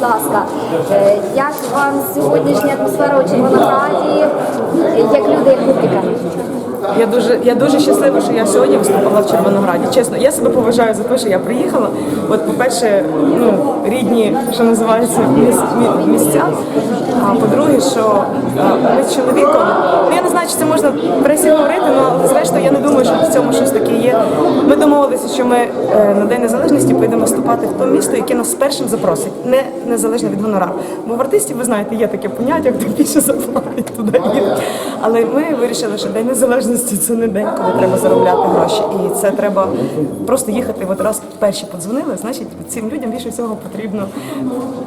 будь ласка, е, як вам сьогоднішня атмосфера у Червонограді? Як люди, як публіка? Я дуже, я дуже щаслива, що я сьогодні виступала в Червонограді. Чесно, я себе поважаю за те, що я приїхала. От, по-перше, ну, рідні, що називається, місця. А по-друге, що ми з чоловіком. Ну я не знаю, чи це можна пресі говорити, але зрештою я не думаю, що в цьому щось таке є. Ми домовилися, що ми е, на День Незалежності поїдемо виступати в то місто, яке нас першим запросить, не незалежно від гонорару. Бо в артистів, ви знаєте, є таке поняття, хто більше заплатить туди. Але ми вирішили, що День Незалежності це не день, коли треба заробляти гроші. І це треба просто їхати. От раз перші подзвонили, значить цим людям більше всього потрібно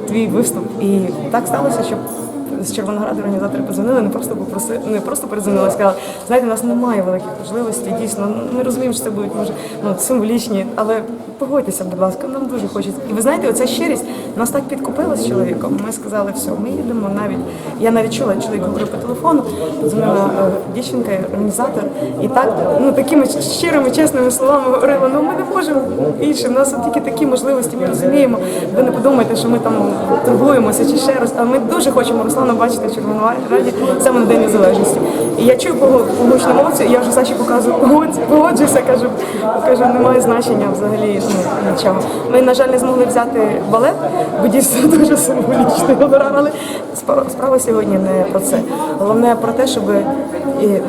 твій виступ. І так сталося, що з Червонограду організатори подзвонили, не просто попросили, не просто передзвонили, а сказали, знаєте, у нас немає великих можливостей, дійсно. ну, Ми розуміємо, що це будуть може ну, символічні, але погодьтеся, будь ласка, нам дуже хочеться. І ви знаєте, оця щирість нас так підкупила з чоловіком. Ми сказали, все, ми їдемо навіть. Я навіть чула, чоловік говорив по телефону, дзвонила е, дівчинка, організатор, і так, ну такими щирими, чесними словами говорила, ну ми не можемо більше. У нас тільки такі можливості, ми розуміємо. Ви не подумайте, що ми там торгуємося чи ще раз. А ми дуже хочемо Руслана бачити в Червоному Раді саме на День Незалежності. І я чую по, по гучному мовці, і я вже Саші показую, «Погодь- погоджуюся, кажу, кажу, немає значення взагалі нічого. Ми, на жаль, не змогли взяти балет, бо дійсно дуже символічний гонорар, але справа, справа сьогодні не про це. Головне про те, щоб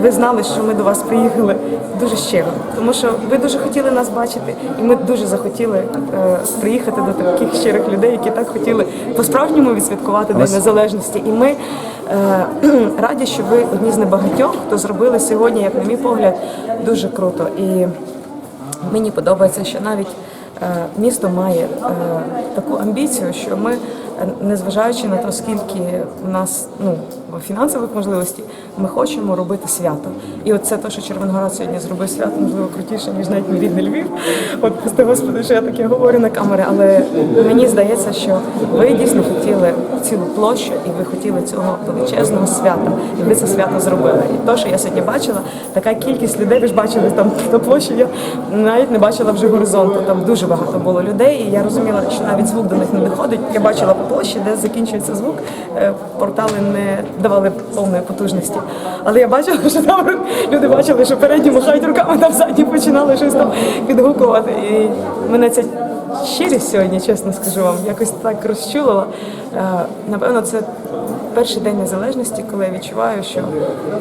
ви знали, що ми до вас приїхали дуже щиро, тому що ви дуже хотіли нас бачити, і ми дуже захотіли е, приїхати до таких щирих людей, які так хотіли по-справжньому відсвяткувати День Незалежності. І ми е, раді, що ви одні з небагатьох, хто зробили сьогодні, як на мій погляд, дуже круто. І мені подобається, що навіть е, місто має е, таку амбіцію, що ми, незважаючи на те, скільки у нас ну, фінансових можливостей, ми хочемо робити свято. І от це те, що Червоноград сьогодні зробив свято, можливо, крутіше, ніж навіть мій рідний Львів. От прости господи, що я таке говорю на камери, але мені здається, що ви дійсно хотіли цілу площу, і ви хотіли цього величезного свята, і ви це свято зробили. І те, що я сьогодні бачила, така кількість людей, ви ж бачили там на площі, я навіть не бачила вже горизонту. Там дуже багато було людей, і я розуміла, що навіть звук до них не доходить. Я бачила площі, де закінчується звук, е, портали не давали повної потужності. Але я бачила, що там люди бачили, що передні махають руками, там задні починали щось там підгукувати. І мене ця щирість сьогодні, чесно скажу вам, якось так розчулила. Е, Напевно, це перший день незалежності, коли я відчуваю, що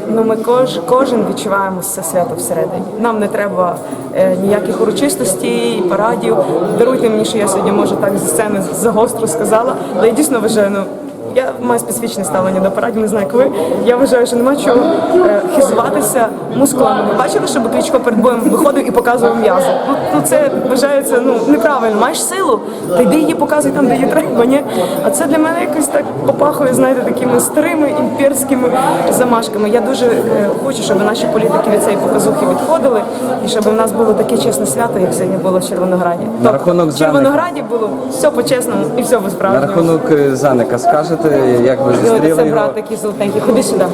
ну ми кож, кожен відчуваємо це свято всередині. Нам не треба е, ніяких урочистостей, парадів. Даруйте мені, що я сьогодні можу так зі сцени загостро сказала, але я дійсно вважаю, ну. Я маю специфічне ставлення до парадів, не знаю, як ви. Я вважаю, що нема чого е, хизуватися мускулами. Ви бачили, щоб Кличко перед боєм виходив і показував м'язи? Ну, ну це вважається ну неправильно. Маєш силу, та йди її показуй там, де її треба. Ні? А це для мене якось так попахує, знаєте, такими старими імперськими замашками. Я дуже е, хочу, щоб наші політики від цієї показухи відходили, і щоб у нас було таке чесне свято, як сьогодні було в Червонограді. На рахунок в Червонограді було все по-чесному і все по На справжньому. рахунок е, Заника скажете, як ви це зустріли його? брат такий золотенький. Ходи сюди.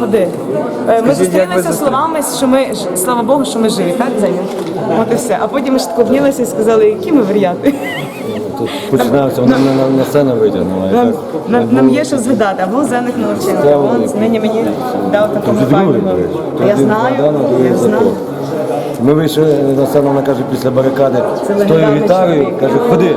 Ходи. Е, Ми Скажіть, як ви зустрілися зустріли? словами, що ми ж- слава Богу, що ми живі, так, Зеня? От і все. А потім ми ж склонилися і сказали, які ми варіанти. Тут починається, вони мене на, на сцену витягнули. і Нам, так. нам, нам є що згадати, або Зеник навчив, або він нині мені дав такого Тут другий, до речі. Я Один знаю, другий я знаю. Ми вийшли на сцену, вона каже, після барикади з тою легендарний гітарою, чоловік. каже, ходи.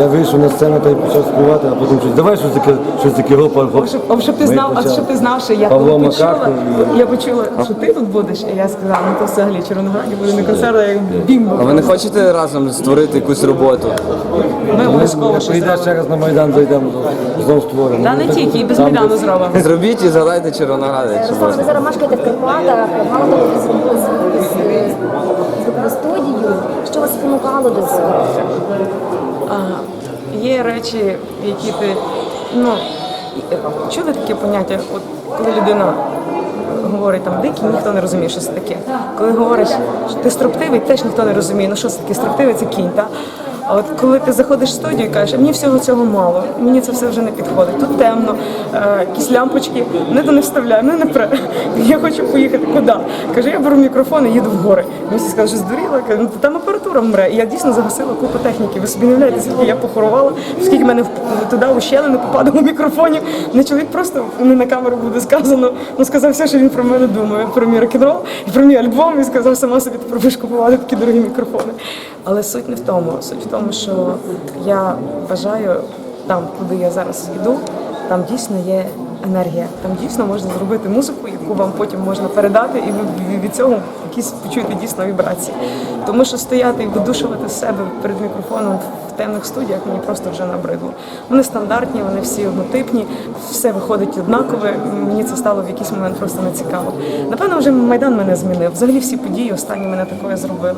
Я вийшов на сцену та й почав співати, а потім щось, давай щось таке, щось таке гопа. гоп. Щоб, об, щоб ти Ми знав, а почали. щоб ти знав, що я Павло коли почула, Макарко я почула, що ти тут будеш, і я сказала, ну то взагалі Червонограді буде не концерт, а як бімба. А ви не хочете разом створити якусь роботу? Ми обов'язково щось Прийде зробимо. ще раз на Майдан, зайдемо, знову створимо. Та не Ну, так, тільки, і без там Майдану десь- зробимо. Зробіть і згадайте Червоноград, якщо Руслан, ви зараз мешкаєте в Карпатах, мало того, ви зробили звук- з- звукову студію. Що вас спонукало до цього? Речі, які ти ну чули таке поняття, от коли людина говорить там дикий, ніхто не розуміє, що це таке. Коли говориш, що ти строптивий, теж ніхто не розуміє, ну що це таке строптивий, це кінь. Та? А от коли ти заходиш в студію і кажеш, мені всього цього мало, мені це все вже не підходить. Тут темно, е, якісь лямпочки, не то не вставляю, не не пре. Я хочу поїхати. Куди? Каже, я беру мікрофон і їду в гори. Мені всі сказали, що здуріла, кажу, ну там апаратура мре. І я дійсно загасила купу техніки. Ви собі не уявляєте, скільки я похорувала, скільки мене туди у щелину попадало мікрофонів. Не чоловік просто не на камеру буде сказано. Ну сказав все, що він про мене думає, про мій рок-н-рол про мій альбом. І сказав, сама собі тепер будеш купувати такі дорогі мікрофони. Але суть не в тому. Суть в тому, що я вважаю там, куди я зараз йду, там дійсно є енергія. Там дійсно можна зробити музику, яку вам потім можна передати, і ви від цього якісь почуєте дійсно вібрації. Тому що стояти і видушувати себе перед мікрофоном в темних студіях мені просто вже набридло. Вони стандартні, вони всі однотипні, все виходить однакове. Мені це стало в якийсь момент просто нецікаво. Напевно, вже майдан мене змінив. Взагалі всі події останні мене такою зробили.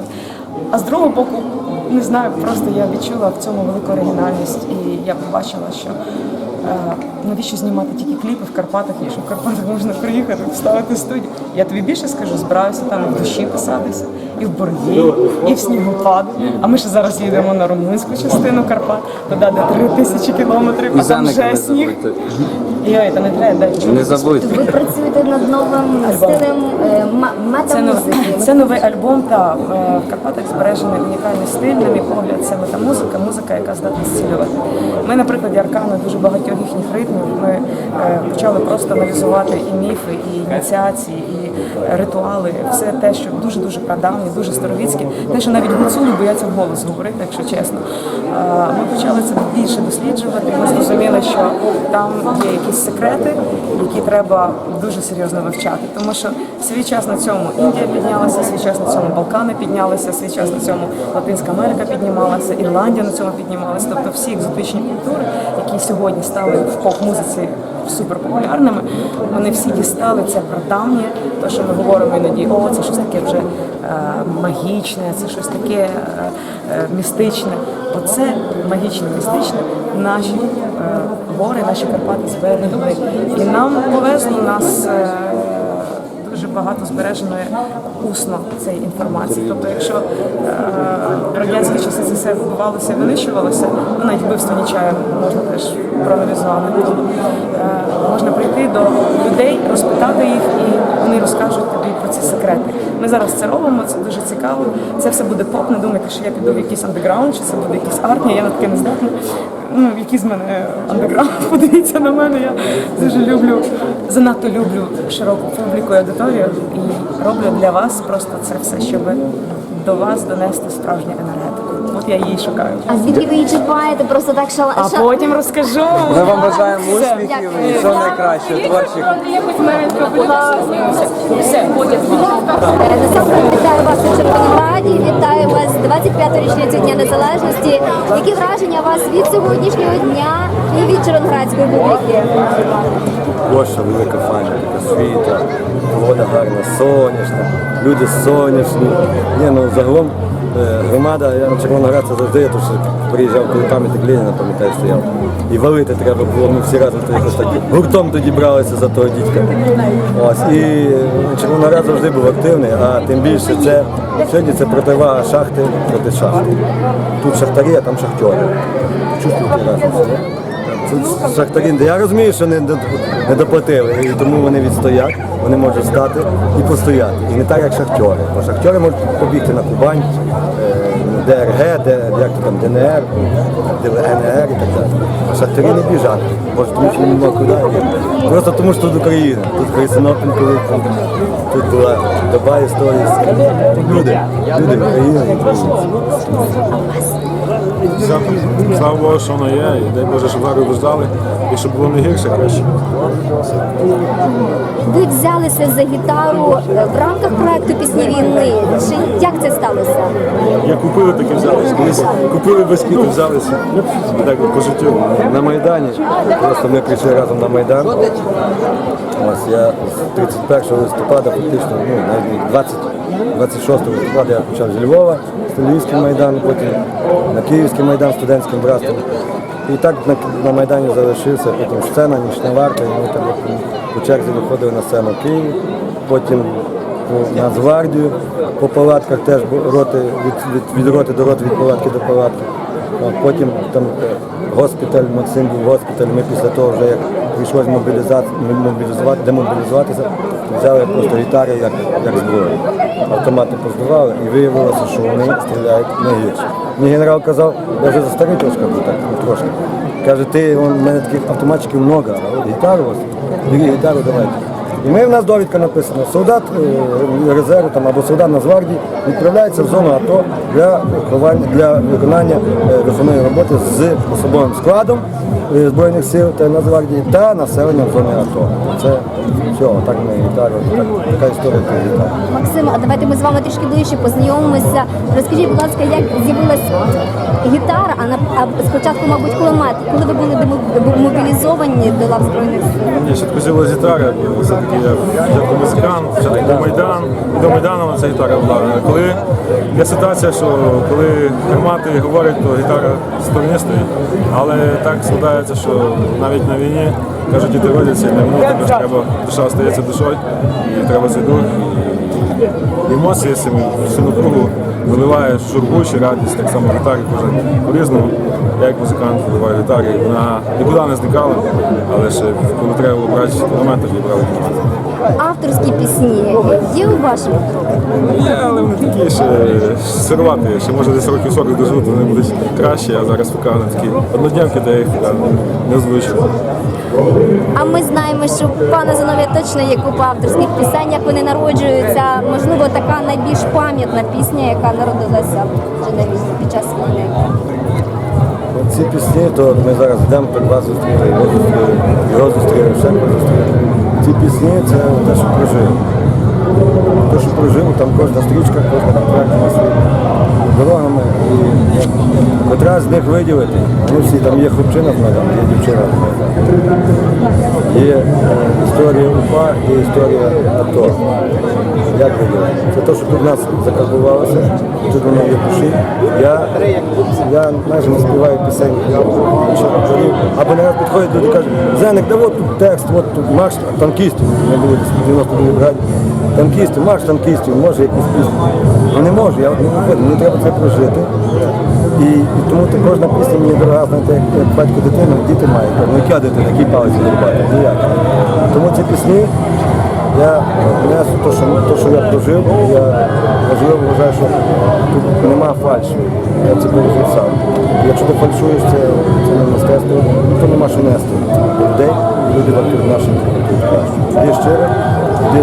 А з другого боку, не знаю, просто я відчула в цьому велику оригінальність, і я побачила, що навіщо знімати тільки кліпи в Карпатах, якщо в Карпатах можна приїхати, вставити студію. Я тобі більше скажу, збираюся там і в душі писатися, і в борді, і в снігопад. А ми ще зараз їдемо на румунську частину Карпат, туди де три тисячі кілометрів, а там вже сніг. Йой, та не треба. Не забудьте. Ви працюєте над новим стилем е, ма- Це, метамузики. це новий альбом. Та е, в Карпатах збережений унікальний стиль. На мій погляд, це метамузика, музика, яка здатна зцілювати. Ми, на прикладі Аркана, дуже багатьох їхніх ритмів. Ми е, почали просто аналізувати і міфи, і ініціації, і ритуали, все те, що дуже дуже прадавнє, дуже старовіцьке. Те, що навіть гуцули бояться вголос говорити, якщо чесно. Е, Ми почали це більше досліджувати. і Ми зрозуміли, що там є якісь секрети, які треба дуже серйозно вивчати. Тому що свій час на цьому Індія піднялася, свій час на цьому Балкани піднялися, свій час на цьому Латинська Америка піднімалася, Ірландія на цьому піднімалася. Тобто всі екзотичні культури, які сьогодні стали в поп-музиці суперпопулярними, вони всі дістали це прадавнє, те, що ми говоримо іноді, о, це щось таке вже магічне, це щось таке е, е, містичне. Оце магічне, містичне наші е, гори, наші Карпати зберегли. І нам повезло нас. Дуже багато збереженої усно цієї інформації. Тобто, якщо в радянські часи це все вбивалося і винищувалося, ну навіть вбивство Нічая можна теж проаналізувати. Можна прийти до людей, розпитати їх, і вони розкажуть тобі про ці секрети. Ми зараз це робимо, це дуже цікаво. Це все буде поп. Не думайте, що я піду в якийсь андеграунд, чи це буде якийсь артні, я на таке не здатна. Ну, який з мене андеграунд, подивіться на мене. Я дуже люблю, занадто люблю широку публіку і аудиторію і роблю для вас просто це все, щоб до вас донести справжню енергетику. От я її шукаю. А звідки ви її чіпаєте? Просто так шала... А потім розкажу. Ми вам бажаємо успіхів і всього найкращого творчих. Все, потім. Е, Насамперед вітаю вас у Червонограді, вітаю вас з 25-ї річниці Дня Незалежності. Які враження у вас від сьогоднішнього дня і від червоноградської публіки? Площа велика, файна, така світа, погода гарна, сонячна, люди сонячні. Ні, ну загалом громада, я на Червоноград це завжди, я тут приїжджав, коли пам'ятник Леніна, пам'ятаю, стояв. І валити треба було, ми всі разом якось так гуртом тоді бралися за того дітка. Ось, і ну, Червоноград завжди був активний, а тим більше це сьогодні це противага шахти проти шахти. Тут шахтарі, а там шахтери. Чувствуєте разницю? Шахтарі, я розумію, що не, не доплатили, і тому вони відстоять, вони можуть стати і постояти. І не так, як шахтери. Бо шахтери можуть побігти на Кубань, е, ДРГ, де, як то там, ДНР, ДНР і так далі. Шахтарі не біжать, може тому що немає куди. Просто тому що тут Україна, тут Крисинопіль, коли тут, тут була доба історії. Люди, люди і українці. Слава Богу, що воно є, і дай Боже, щоб вару ждали, і щоб було не гірше краще. Ви взялися за гітару е, в рамках проекту Пісні війни. Чи як це сталося? Як купили, так взялися. Колись купили без квітів, взялися. І так по життю. на Майдані. Просто ми прийшли разом на Майдан. Ось я з 31 листопада, фактично, ну, навіть 20, 26 листопада я почав зі Львова, з Львівським Майданом, потім на Київський Майдан студентським братством. І так на, на Майдані залишився, потім сцена, нічна варта, і ми там по черзі виходили на сцену в Києві, потім по Нацгвардію, по палатках теж роти, від, від, від роти до роти, від палатки до палатки. От Потім там госпіталь, Максим був госпіталь. Ми після того, вже як прийшлось мобілізувати, демобілізуватися, взяли просто гітари як, як зброю. Автомати поздавали і виявилося, що вони стріляють не гірше. Мені генерал казав, я вже за старий трошки був так, ну, трошки. Каже, ти в мене таких автоматчиків много, а гітару ось, бери гітару, давайте. І ми в нас довідка написана. Солдат е, резерву там, або солдат Нацгвардії відправляється в зону АТО для для виконання е, роботи з особовим складом е, Збройних сил та Нацгвардії та населенням зони АТО. Це все, так ми гітару, так, така історія гітару. Максим, а давайте ми з вами трішки ближче познайомимося. Розкажіть, будь ласка, як з'явилась гітара, а, на, а спочатку, мабуть, кулемет. Коли ви були мобілізовані до лав Збройних сил? Ні, ще з'явилась гітара, все-таки я спочатку музикант, все-таки був Майдан, і до Майдану ця гітара була. Коли є ситуація, що коли гармати говорять, то гітара в стороні стоїть. Але так складається, що навіть на війні кажуть, діти родяться, і на війну також треба, душа остається душою, і треба цей дух. І емоції всю напругу виливає журбу чи радість, так само гітарі кожен по-різному. Я як музикант виливаю гітарі, вона нікуди не зникала, але ще коли треба було брати кілометр, я брав кілометр. Авторські пісні є у вашому? Є, але вони такі ще сирувати, ще може десь років 40 доживуть, вони будуть кращі, а зараз поки вони такі однодневки, де їх не озвучую. А ми знаємо, що пана Зиновія точно є купа авторських пісень, як вони народжуються. Можливо, така найбільш пам'ятна пісня, яка народилася на під час війни. Ці пісні, то ми зараз йдемо під вас зустріли, його зустріли, його зустріли, ще зустріли. Ці пісні це те, що прожив. Те, що прожив, там кожна стрічка, кожна контрактна своїми дорогами. І котра з них виділити. Ну всі, там є хлопчина мене, є дівчина. Є е, історія УПА і історія АТО. Як виділити? Це те, що тут нас закарбувалося, тут воно є душі. Я, я майже не співаю пісень. Або не раз підходять люди і кажуть, Зеник, да от тут текст, от тут марш танкістів. Ми були в 92 бригаді. Танкістів, марш танкістів, може якусь пісню. Ну не можу, я не виходжу, мені треба це прожити. І, і тому то кожна пісня мені дорога, знаєте, як, як батько дитину, діти мають. Ну яка дитина, який палець дорубати? Ніяк. Тому ці пісні я несу те, що, то, що я прожив, я важливо вважаю, що тут нема фальші. Я це пережив сам. Якщо ти фальшуєш, це, це не мистецтво, то нема що нести. Людей, люди вартують краще. Є щире, є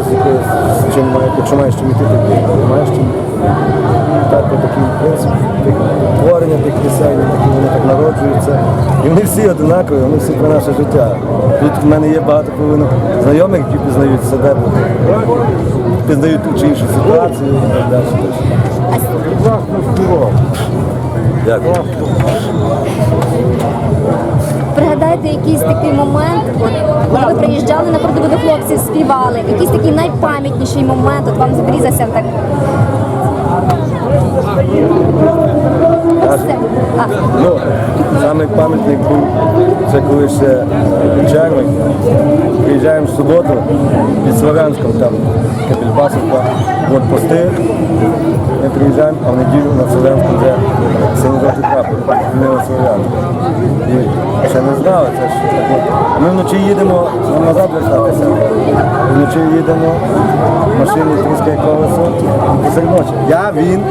з чим має, якщо маєш чим іти, то. Не маєш чим. Так, такий принцип творення тих пісень, вони так народжуються. І вони всі однакові, вони всі про наше життя. Тут в мене є багато половинок знайомих, які пізнають себе, пізнають ту чи іншу ситуацію і так далі. Дякую. Пригадайте якийсь такий момент, коли ви приїжджали на передову до хлопців, співали, якийсь такий найпам'ятніший момент, от вам зрізався так. Ну, самий пам'ятник був, це коли ще червень. Приїжджаємо в суботу під Слов'янськом, там Капільбасовка, от пости. Ми приїжджаємо, а в неділю на Слов'янську вже синьо-жовтий прапор, звільнили Слов'янську. І ще не знали, це ж. от. Ми вночі їдемо нам назад вертатися. Вночі їдемо, в машині тріскає колесо, посеред ночі. Я, він,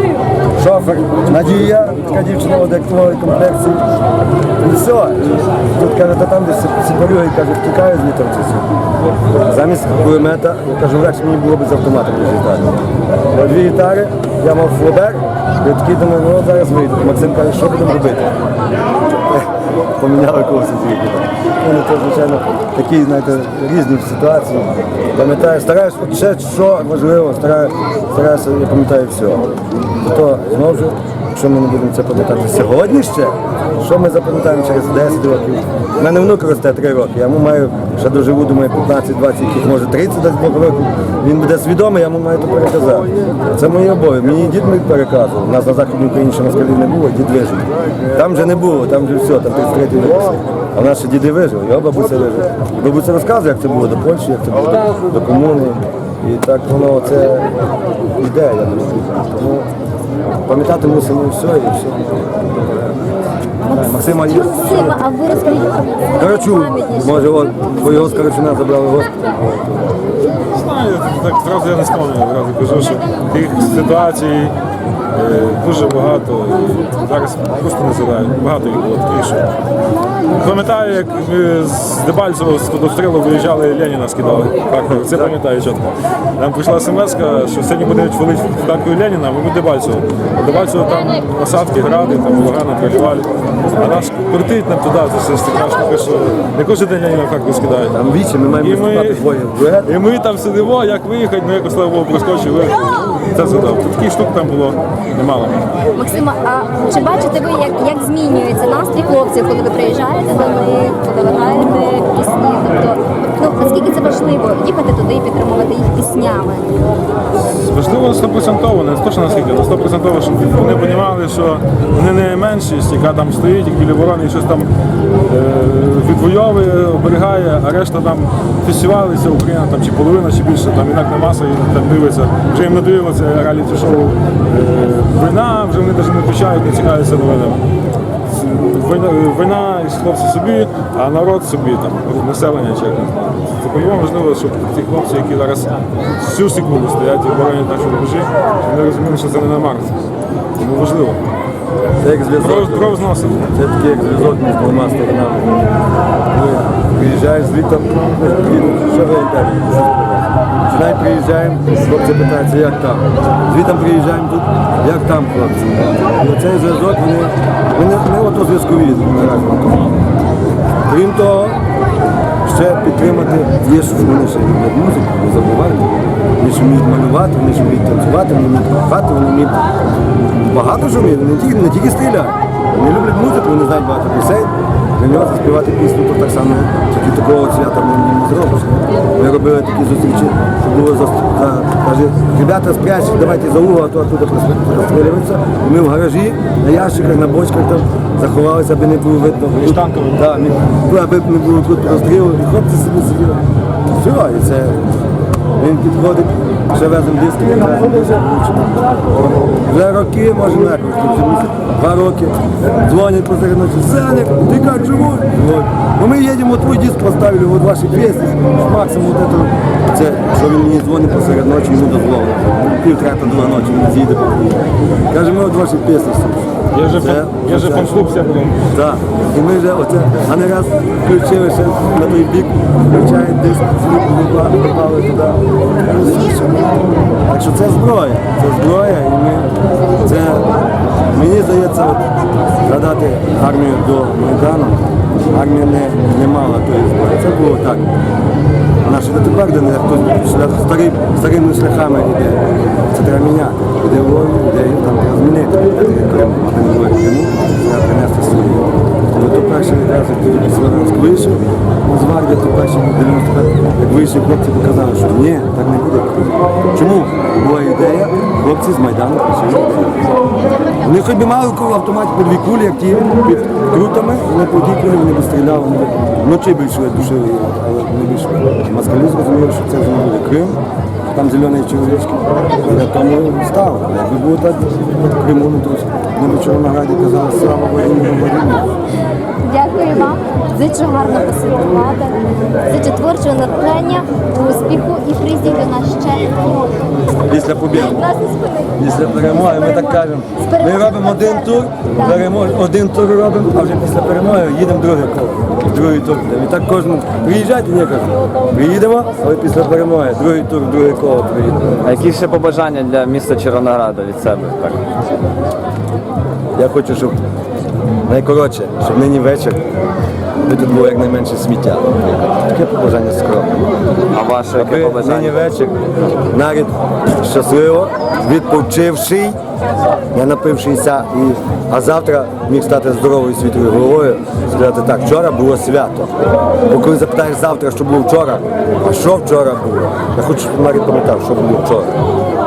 шофер, Надія, така дівчина одякової комплекції. І все. Тут каже, та там десь сипарюги, каже, втікає звідти це все. Замість кулемета, я кажу, легше мені було б з автоматом їздити. Дві гітари, я мав флобер, і такий думаю, ну зараз вийду. Максим каже, що будемо робити? Поміняли когось. Вони то, звичайно, такі, знаєте, різні ситуації. Пам'ятаю, стараюсь, от ще що важливо, стараюсь, стараюся, я пам'ятаю все. То знову ж, якщо ми не будемо це пам'ятати сьогодні ще, що ми запам'ятаємо через 10 років. У мене внук росте 3 роки, я йому маю ще доживу, думаю, 15-20, яких може 30 десь років. Він буде свідомий, я йому маю то переказати. Це мої обов'язки. Мені дід мій переказував. У нас на Західній Україні ще москалів не було, дід вижив. Там вже не було, там вже все, там 33 виписи. А в нас ще діди вижили, його бабуся вижила. Бабуся розказує, як це було до Польщі, як це було до комуни. І так воно це ідея, я думаю. Тому пам'ятати мусимо все і все. Максим є. Максима, а ви розкажіть Карачу, може, от, бо його з Карачуна забрали госпіталь. Знаю, так зразу я не спомню, одразу кажу, що тих ситуацій дуже багато. і Зараз просто не згадають. Багато їх було таких, що. Пам'ятаю, як ми з Дебальцево з Тодострілу виїжджали, Леніна скидали. Харкові. Це пам'ятаю чітко. Нам прийшла смс, що сьогодні будуть валити в Харкові Леніна, ми в Дебальцево. А Дебальцево там посадки, гради, там урагани пролівали. А нас крутить нам туди, це все страшно, що не кожен день Леніна в Харкові скидають. Там вічі ми маємо І ми-. І ми там сидимо, як виїхати, ми якось слава Богу проскочили. Це згадав. Таких штук там було немало. Максима, а чи бачите ви, як, як змінюється настрій хлопців, коли ви приїжджаєте до них, коли ви пісні? Тобто, ну наскільки це важливо їхати туди і підтримувати їх піснями? Важливо стопроцентово, не точно наскільки, але стопроцентово, щоб вони розуміли, що вони не меншість, яка там стоїть, як біля ворони і щось там е, відвоює, оберігає, а решта там фестивалі, це Україна там чи половина, чи більше, там інакна маса і там дивиться. Вже їм надоїло це реаліті шоу е, війна, вже вони навіть не включають, не цікавляться новинами. Війна, війна і хлопці собі, а народ собі, там, населення чи. Це по-любому важливо, щоб ті хлопці, які зараз всю секунду стоять і боронять нашу рубежі, вони розуміли, що це не на Марс. Тому важливо. Це як зв'язок. Кров. Це такий як зв'язок між двома сторонами. Коли приїжджаєш з літом, що ви інтерв'ю? Починай приїжджаємо, хлопці питаються, як там. Звітом приїжджаємо тут, як там хлопці. І оцей зв'язок, вони, вони не ото зв'язкові. Крім того, ще підтримати є, що люблять музику, не забувайте. Вони вміють малювати, вони вміють танцювати, вони вміють кохати, вони вміють багато що вміють, не тільки, не тільки стріляти. Вони люблять музику, вони знають багато пісень. Для нього заспівати пісню, то так само тільки такого свята не, не зробиш. Ми робили такі зустрічі, що було за, каже, ребята спрячь, давайте за угол, а то оттуда прострілюються. І ми в гаражі, на ящиках, на бочках там заховалися, аби не було видно. Штанково. Так, не- аби не було тут розстрілу, і хлопці собі сиділи. Все, і це він підходить, ще веземо диски, каже, дуже влучно. Вже роки, може місяць, два роки. Дзвонять посеред ночі, Саник, ти як живой? Ну ми їдемо, твій диск поставили, от ваші пісні, максимум от это. Це, що він мені дзвонить посеред ночі, йому дозволено. Пів трета друга ночі, він з'їде Каже, ми от ваші пісні. Я вже, Це- я вже все було. так, і ми вже оце, а не раз включили ще на той бік, включають диск, попали туди. Так що це зброя, це зброя, і ми це мені здається, от, згадати армію до Майдану, армія не, не мала тої зброї. Це було так. Вона ще дотепер де не хтось шлях старим, старими шляхами йде. Це треба міняти. Ідеологію, ідею там треба змінити. Крим, Криму, треба принести свої. Ну, то перший раз, як тоді Слов'янськ вийшов, з Варди, то перші 95, як вийшли, хлопці показали, що ні, так не буде. Чому? Була ідея, хлопці з Майдану прийшли. Вони хоч би мали в автоматі по дві кулі, як ті під крутами, але по одній кулі вони б стріляли. Вони б вночі більше душили, але не більше. Москалі зрозуміли, що це вже не буде Крим, там зелені чоловічки. Я тому став. Якби було так в Криму, ну то ми до Чорнограді казали, слава воїнам, воїнам. Дякую вам. Зичу гарно посвяткувати, зичу творчого натхнення, успіху і призів до нас ще. Після не спинить. Після перемоги ми так кажемо. Ми робимо один тур, перемог, один тур робимо, а вже після перемоги їдемо другий коло. Другий тур. І так кожному приїжджайте, кажу. Приїдемо, але після перемоги. Другий тур, друге коло приїдемо. А які ще побажання для міста Червонограда від себе? Так. Я хочу, щоб найкоротше, щоб нині вечір ми тут було якнайменше сміття. Таке побажання скромне. А ваше яке Аби нині вечір нарід щасливо, відпочивший, не напившися, і, а завтра міг стати здоровою світовою головою, сказати так, вчора було свято. Бо коли запитаєш завтра, що було вчора, а що вчора було, я хочу, щоб нарід пам'ятав, що було вчора.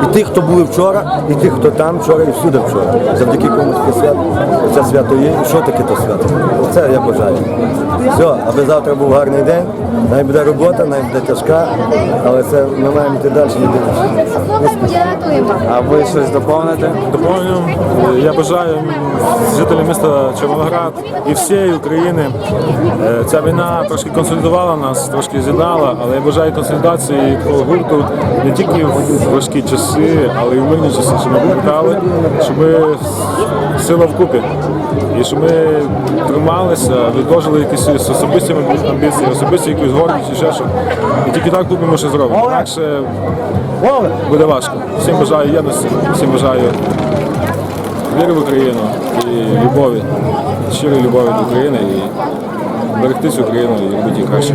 І тих, хто були вчора, і тих, хто там вчора, і всюди вчора. Завдяки кому таке свято. Це свято є. І що таке то свято? Це я бажаю. Все, аби завтра був гарний день. Най буде робота, най буде тяжка, але це ми маємо йти далі і дивитися. А ви щось доповните? Доповню, я бажаю жителям міста Червоноград і всієї України. е, Ця війна трошки консолідувала нас, трошки з'єднала, але я бажаю консолідації такого гурту не тільки в важкі часи, але й в мирні часи, щоб ми пам'ятали, щоб ми сила вкупі. І щоб ми трималися, відложили якісь особисті амбіції, особисті якусь гордість і ще що. І тільки так купимо, що зробимо. Інакше буде важко. Всім бажаю єдності, всім бажаю віри в Україну і любові, щирої любові до України і берегти цю країну і робити її краще.